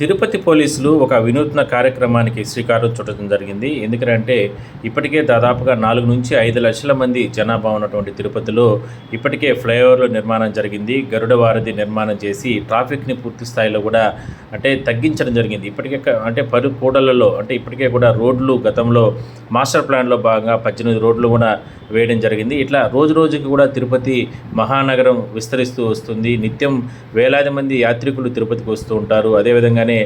తిరుపతి పోలీసులు ఒక వినూత్న కార్యక్రమానికి శ్రీకారం చుట్టడం జరిగింది. ఎందుకంటే ఇప్పటికే దాదాపుగా నాలుగు నుంచి ఐదు లక్షల మంది జనాభా ఉన్నటువంటి తిరుపతిలో ఇప్పటికే ఫ్లైఓవర్ల నిర్మాణం జరిగింది. గరుడ వారధి నిర్మాణం చేసి ట్రాఫిక్ని పూర్తి స్థాయిలో కూడా అంటే తగ్గించడం జరిగింది. ఇప్పటికే అంటే పలు కూడలలో అంటే ఇప్పటికే కూడా రోడ్లు గతంలో మాస్టర్ ప్లాన్లో భాగంగా పద్దెనిమిది రోడ్లు కూడా వేయడం జరిగింది. ఇట్లా రోజు రోజుకి కూడా తిరుపతి మహానగరం విస్తరిస్తూ వస్తుంది. నిత్యం వేలాది మంది యాత్రికులు తిరుపతికి వస్తూ ఉంటారు. అదేవిధంగానే అలానే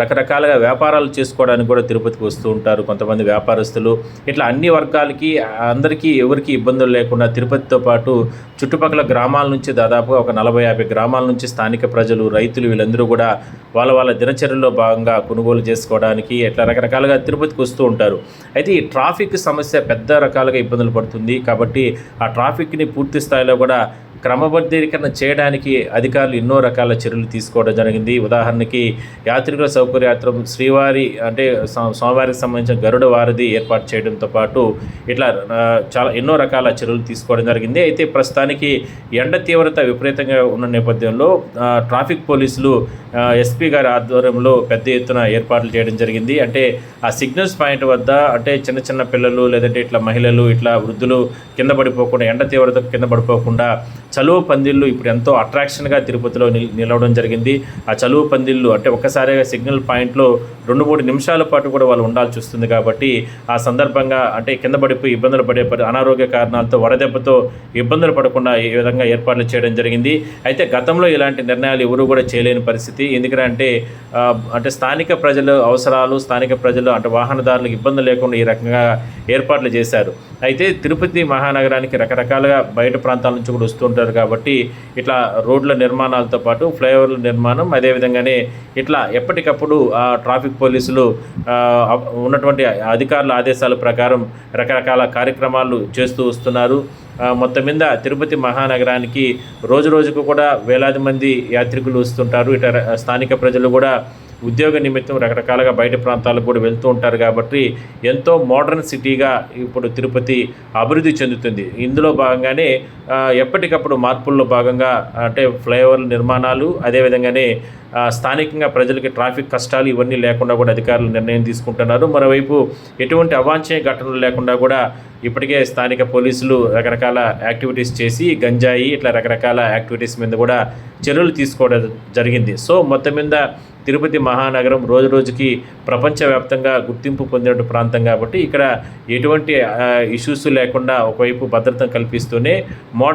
రకరకాలుగా వ్యాపారాలు చేసుకోవడానికి కూడా తిరుపతికి వస్తూ ఉంటారు కొంతమంది వ్యాపారస్తులు. ఇట్లా అన్ని వర్గాలకి అందరికీ ఎవరికి ఇబ్బందులు లేకుండా తిరుపతితో పాటు చుట్టుపక్కల గ్రామాల నుంచి దాదాపుగా ఒక నలభై యాభై గ్రామాల నుంచి స్థానిక ప్రజలు రైతులు వీళ్ళందరూ కూడా వాళ్ళ వాళ్ళ దినచర్యల్లో భాగంగా కొనుగోలు చేసుకోవడానికి ఇట్లా రకరకాలుగా తిరుపతికి వస్తూ ఉంటారు. అయితే ఈ ట్రాఫిక్ సమస్య పెద్ద రకాలుగా ఇబ్బందులు పడుతుంది. కాబట్టి ఆ ట్రాఫిక్ని పూర్తి స్థాయిలో కూడా క్రమబద్ధీకరణ చేయడానికి అధికారులు ఎన్నో రకాల చర్యలు తీసుకోవడం జరిగింది. ఉదాహరణకి యాత్రికుల సౌకర్యార్థం శ్రీవారి అంటే స్వా- స్వామివారికి సంబంధించిన గరుడ వారధి ఏర్పాటు చేయడంతో పాటు ఇట్లా చాలా ఎన్నో రకాల చర్యలు తీసుకోవడం జరిగింది. అయితే ప్రస్తుతానికి ఎండ తీవ్రత విపరీతంగా ఉన్న నేపథ్యంలో ట్రాఫిక్ పోలీసులు ఎస్పీ గారి ఆధ్వర్యంలో పెద్ద ఎత్తున ఏర్పాట్లు చేయడం జరిగింది. అంటే ఆ సిగ్నల్స్ పాయింట్ వద్ద అంటే చిన్న చిన్న పిల్లలు లేదంటే ఇట్లా మహిళలు ఇట్లా వృద్ధులు కింద పడిపోకుండా ఎండ తీవ్రత కింద పడిపోకుండా చలువ పందిళ్ళు ఇప్పుడు ఎంతో అట్రాక్షన్గా తిరుపతిలో నిల్ నిలవడం జరిగింది. ఆ చలువ పందిళ్ళు అంటే ఒక్కసారిగా సిగ్నల్ పాయింట్లో రెండు మూడు నిమిషాల పాటు కూడా వాళ్ళు ఉండాల్సి వస్తుంది కాబట్టి ఆ సందర్భంగా అంటే కింద పడిపోయి ఇబ్బందులు పడే అనారోగ్య కారణాలతో వడదెబ్బతో ఇబ్బందులు పడకుండా ఈ విధంగా ఏర్పాట్లు చేయడం జరిగింది. అయితే గతంలో ఇలాంటి నిర్ణయాలు ఎవరు కూడా చేయలేని పరిస్థితి. ఎందుకంటే అంటే స్థానిక ప్రజలు అవసరాలు స్థానిక ప్రజలు అంటే వాహనదారులకు ఇబ్బందులు లేకుండా ఈ రకంగా ఏర్పాట్లు చేశారు. అయితే తిరుపతి మహానగరానికి రకరకాలుగా బయట ప్రాంతాల నుంచి కూడా వస్తుంటారు కాబట్టి ఇట్లా రోడ్ల నిర్మాణాలతో పాటు ఫ్లైఓవర్ల నిర్మాణం అదేవిధంగానే ఇట్లా ఎప్పటికప్పుడు ఆ ట్రాఫిక్ పోలీసులు ఉన్నటువంటి అధికారుల ఆదేశాల ప్రకారం రకరకాల కార్యక్రమాలు చేస్తూ వస్తున్నారు. మొత్తం మీద తిరుపతి మహానగరానికి రోజు రోజుకు కూడా వేలాది మంది యాత్రికులు వస్తుంటారు. ఇట స్థానిక ప్రజలు కూడా ఉద్యోగ నిమిత్తం రకరకాలుగా బయట ప్రాంతాలకు కూడా వెళ్తూ ఉంటారు కాబట్టి ఎంతో మోడర్న్ సిటీగా ఇప్పుడు తిరుపతి అభివృద్ధి చెందుతుంది. ఇందులో భాగంగానే ఎప్పటికప్పుడు మార్పుల్లో భాగంగా అంటే ఫ్లైఓవర్ల నిర్మాణాలు అదేవిధంగానే స్థానికంగా ప్రజలకి ట్రాఫిక్ కష్టాలు ఇవన్నీ లేకుండా కూడా అధికారులు నిర్ణయం తీసుకుంటున్నారు. మరోవైపు ఎటువంటి అవాంఛనీయ ఘటనలు లేకుండా కూడా ఇప్పటికే స్థానిక పోలీసులు రకరకాల యాక్టివిటీస్ చేసి గంజాయి ఇట్లా రకరకాల యాక్టివిటీస్ మీద కూడా చర్యలు తీసుకోవడం జరిగింది. సో మొత్తం మీద తిరుపతి మహానగరం రోజు రోజుకి ప్రపంచవ్యాప్తంగా గుర్తింపు పొందిన ప్రాంతం కాబట్టి ఇక్కడ ఎటువంటి ఇష్యూస్ లేకుండా ఒకవైపు భద్రత కల్పిస్తూనే మోడల్